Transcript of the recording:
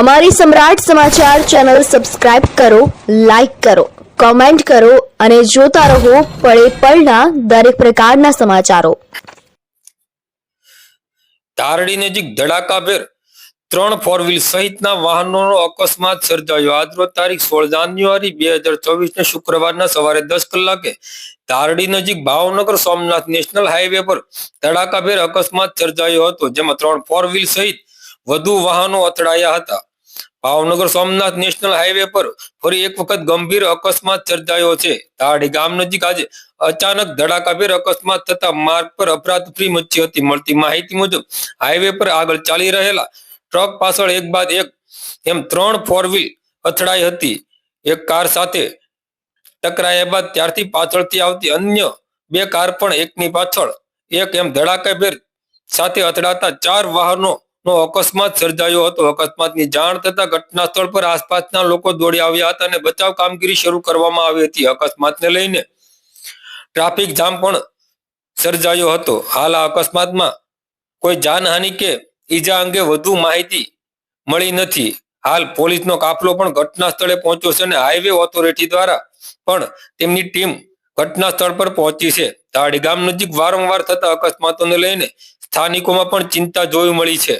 અમારી Samrat Samachar channel subscribe કરો, like કરો, કોમેન્ટ કરો અને જોતા રહો પળે પળના દરેક પ્રકારના સમાચારો. તારડી નજીક ધડાકાભેર ત્રણ ફોર વ્હીલ સહિતના વાહનોનો અકસ્માત સર્જાયો. આજરોજ તારીખ સોળ જાન્યુઆરી બે હજાર ચોવીસ ને શુક્રવારના સવારે દસ કલાકે તારડી નજીક ભાવનગર સોમનાથ નેશનલ હાઈવે પર ધડાકાભેર અકસ્માત સર્જાયો હતો, જેમાં ત્રણ ફોર વ્હીલ સહિત વધુ વાહનો અથડાયા હતા. ભાવનગર સોમનાથ નેશનલ હાઈવે પર ફરી એક વખત ગંભીર અકસ્માત સર્જાયો છે. તારડી ગામ નજીક આજે અચાનક ધડાકાભેર અકસ્માત થતા માર્ગ પર અફરાતફરી મચી હતી. મળતી માહિતી મુજબ હાઈવે પર આગળ ચાલી રહેલા ટ્રક પાછળ એક બાદ એક, એમ ત્રણ ફોર અથડાઈ હતી. એક કાર સાથે ટકરાયા બાદ ત્યારથી પાછળથી આવતી અન્ય બે કાર પણ એકની પાછળ એક એમ ધડાકાભેર સાથે અથડાતા ચાર વાહનો નો અકસ્માત સર્જાયો હતો. અકસ્માતની જાણ થતા ઘટના સ્થળ પર આસપાસના લોકો દોડી આવ્યા હતા અને બચાવ કામગીરી શરૂ કરવામાં આવી હતી. અકસ્માતને લઈને ટ્રાફિક જામ પણ સર્જાયો હતો. હાલ આ અકસ્માતમાં કોઈ જાનહાનિ કે ઈજા અંગે વધુ માહિતી મળી નથી. હાલ પોલીસનો કાફલો પણ ઘટના સ્થળે પહોંચ્યો છે અને હાઈવે ઓથોરિટી દ્વારા પણ તેમની ટીમ ઘટના સ્થળ પર પહોંચી છે. તાડી ગામ નજીક વારંવાર થતા અકસ્માતોને લઈને સ્થાનિકોમાં પણ ચિંતા જોઈ મળી છે.